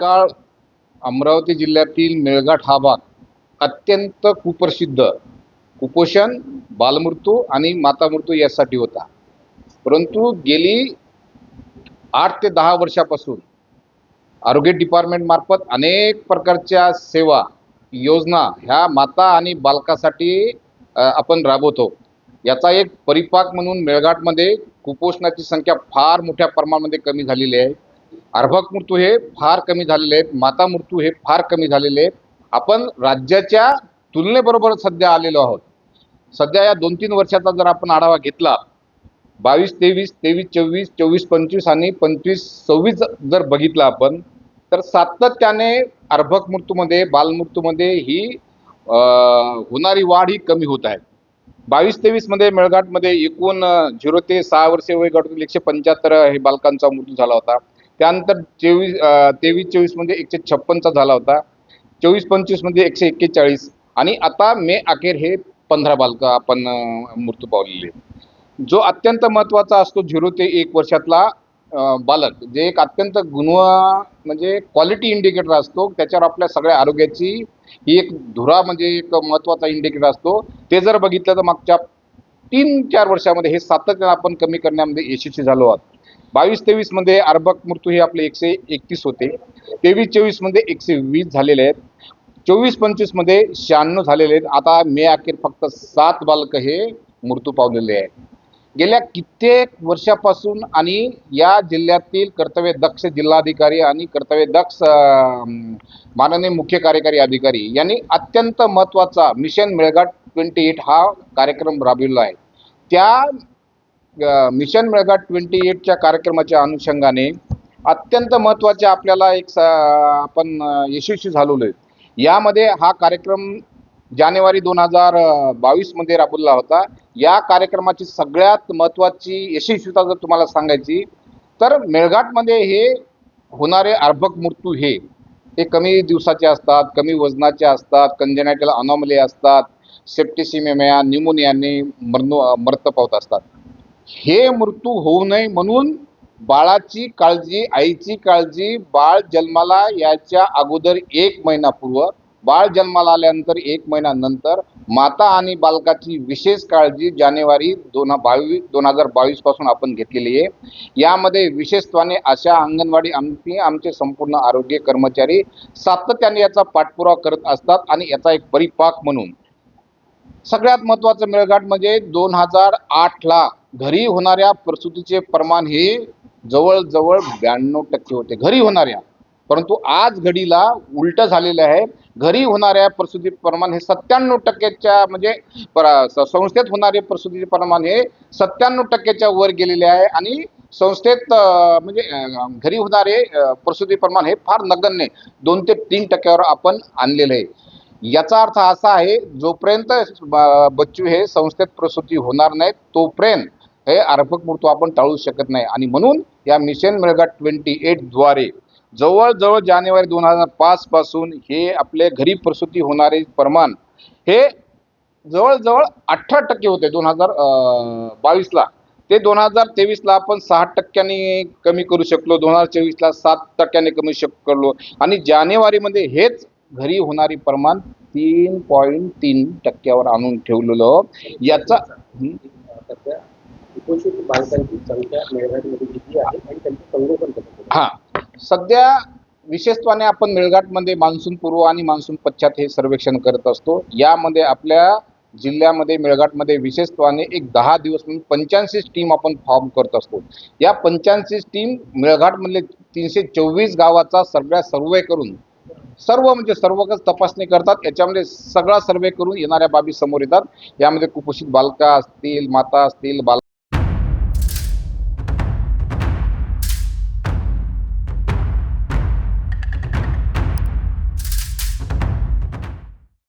काळ अमरावती जिल्ह्यातील मेळघाट हा भाग अत्यंत कुप्रसिद्ध. कुपोषण बालमृत्यू आणि मातामृत्यू यासाठी होता. परंतु गेली आठ ते दहा वर्षापासून आरोग्य डिपार्टमेंटमार्फत अनेक प्रकारच्या सेवा योजना ह्या माता आणि बालकासाठी आपण राबवतो. याचा एक परिपाक म्हणून मेळघाटमध्ये कुपोषणाची संख्या फार मोठ्या प्रमाणामध्ये कमी झालेली आहे. अर्भक मृत्यू हे फार कमी झालेले आहेत. माता मृत्यू हे फार कमी झालेले आहेत. आपण राज्याच्या तुलनेबरोबर सध्या आलेलो आहोत. सध्या या दोन तीन वर्षाचा जर आपण आढावा घेतला बावीस तेवीस तेवीस चोवीस चोवीस पंचवीस आणि पंचवीस सव्वीस जर बघितलं आपण तर सातत्याने अर्भक मृत्यूमध्ये बालमृत्यूमध्ये ही होणारी वाढ ही कमी होत आहे. बावीस तेवीसमध्ये मेळघाटमध्ये एकूण झिरो ते सहा वर्षे वयोगटातील एकशे पंच्याहत्तर हे बालकांचा मृत्यू झाला होता. त्यानंतर चोवीस तेवीस चोवीसमध्ये म्हणजे एकशे छप्पनचा झाला होता. चोवीस पंचवीसमध्ये म्हणजे एकशे एक्केचाळीस. आणि आता मे अखेर हे पंधरा बालकं आपण मृत्यू पावलेले जो अत्यंत महत्त्वाचा असतो झिरो ते एक वर्षातला बालक जे एक अत्यंत गुणव म्हणजे क्वालिटी इंडिकेटर असतो त्याच्यावर आपल्या सगळ्या आरोग्याची ही एक धुरा म्हणजे एक महत्त्वाचा इंडिकेटर असतो. ते जर बघितलं तर मागच्या तीन चार वर्षामध्ये हे सातत्यानं आपण कमी करण्यामध्ये यशस्वी झालो आहोत. बावीस तेवीसमध्ये अर्भक मृत्यू हे आपले एकशे एकतीस होते. तेवीस चोवीसमध्ये एकशे वीस झालेले आहेत. चोवीस पंचवीसमध्ये शहाण्णव झालेले आहेत. आता मे अखेर फक्त सात बालक हे मृत्यू पावलेले आहेत. गेल्या कित्येक वर्षापासून आणि या जिल्ह्यातील कर्तव्य दक्ष जिल्हाधिकारी आणि कर्तव्य दक्ष माननीय मुख्य कार्यकारी अधिकारी यांनी अत्यंत महत्त्वाचा मिशन मेळघाट ट्वेंटी एट हा कार्यक्रम राबविला आहे. त्या मिशन मेळघाट ट्वेंटी एटच्या कार्यक्रमाच्या अनुषंगाने अत्यंत महत्त्वाचे आपल्याला एक स आपण यशस्वी झालेलो आहे. यामध्ये हा कार्यक्रम जानेवारी दोन हजार बावीसमध्ये राबवला होता. या कार्यक्रमाची सगळ्यात महत्त्वाची यशस्वीता जर तुम्हाला सांगायची तर मेळघाटमध्ये हे होणारे अर्भक मृत्यू हे हे कमी दिवसाचे असतात कमी वजनाचे असतात कंजेनायटल अनॉमले असतात सेप्टिसिमेमिया न्युमोनियाने मरण मृत पावत असतात. हे मृत्यू होऊ नये म्हणून बाळाची काळजी आईची काळजी बाळ जन्माला याच्या अगोदर एक महिनापूर्व बाळ जन्माला आल्यानंतर एक महिन्यानंतर माता आणि बालकाची विशेष काळजी जानेवारी दोन बावीस दोन हजार बावीसपासून आपण घेतलेली आहे. यामध्ये विशेषत्वाने अशा अंगणवाडी आमची आमचे संपूर्ण आरोग्य कर्मचारी सातत्याने याचा पाठपुरावा करत असतात आणि याचा एक परिपाक म्हणून. सगळ्यात महत्त्वाचं मेळघाट म्हणजे दोन हजार आठला घरी होणाऱ्या प्रसूतीचे प्रमाण हे जवळजवळ ब्याण्णव टक्के होते. घरी होणाऱ्या. परंतु आज घडीला उलटं झालेलं आहे. घरी होणाऱ्या प्रसूती प्रमाण हे सत्त्याण्णव टक्क्याच्या म्हणजे पर- संस्थेत होणारे प्रसूतीचे प्रमाण हे सत्त्याण्णव टक्क्याच्या वर गेलेले आहे आणि संस्थेत म्हणजे घरी होणारे प्रसूती प्रमाण हे फार नगण्य दोन ते तीन टक्क्यावर आपण आणलेलं आहे. याचा अर्थ असा आहे जोपर्यंत बच्चू हे संस्थेत प्रसूती होणार नाहीत तोपर्यंत हे अर्पक मृत्यू आपण टाळू शकत नाही. आणि म्हणून या मिशन मेळघाट ट्वेंटी एटद्वारे जवळजवळ जानेवारी दोन हजार पाचपासून हे आपले घरी प्रसूती होणारे प्रमाण हे जवळजवळ अठरा टक्के होते. दोन हजार बावीसला. ते दोन हजार तेवीसला आपण सहा टक्क्यांनी कमी करू शकलो. दोन हजार चोवीसला सात टक्क्याने कमी शकलो. करलो आणि जानेवारीमध्ये हेच घरी होणारी प्रमाण तीन पॉईंट तीन टक्क्यावर आणून ठेवलेलं. याचा कुपोषित बालकांची संख्या मेळघाटमध्ये किती आहे आणि त्यांचं संगोपन कसं हा. सध्या विशेषत्वाने आपण मेळघाटमध्ये मान्सून पूर्व आणि मान्सून पश्चात हे सर्वेक्षण करत असतो. यामध्ये आपल्या जिल्ह्यामध्ये मेळघाटमध्ये विशेषत्वाने एक दहा दिवस म्हणून पंच्याऐंशी टीम आपण फॉर्म करत असतो. या पंच्याऐंशी टीम मेळघाटमधले तीनशे चोवीस गावाचा सगळ्या सर्वे करून सर्व म्हणजे सर्वच तपासणी करतात. याच्यामध्ये सगळा सर्वे करून येणाऱ्या बाबी समोर येतात. यामध्ये कुपोषित बालका असतील माता असतील बाल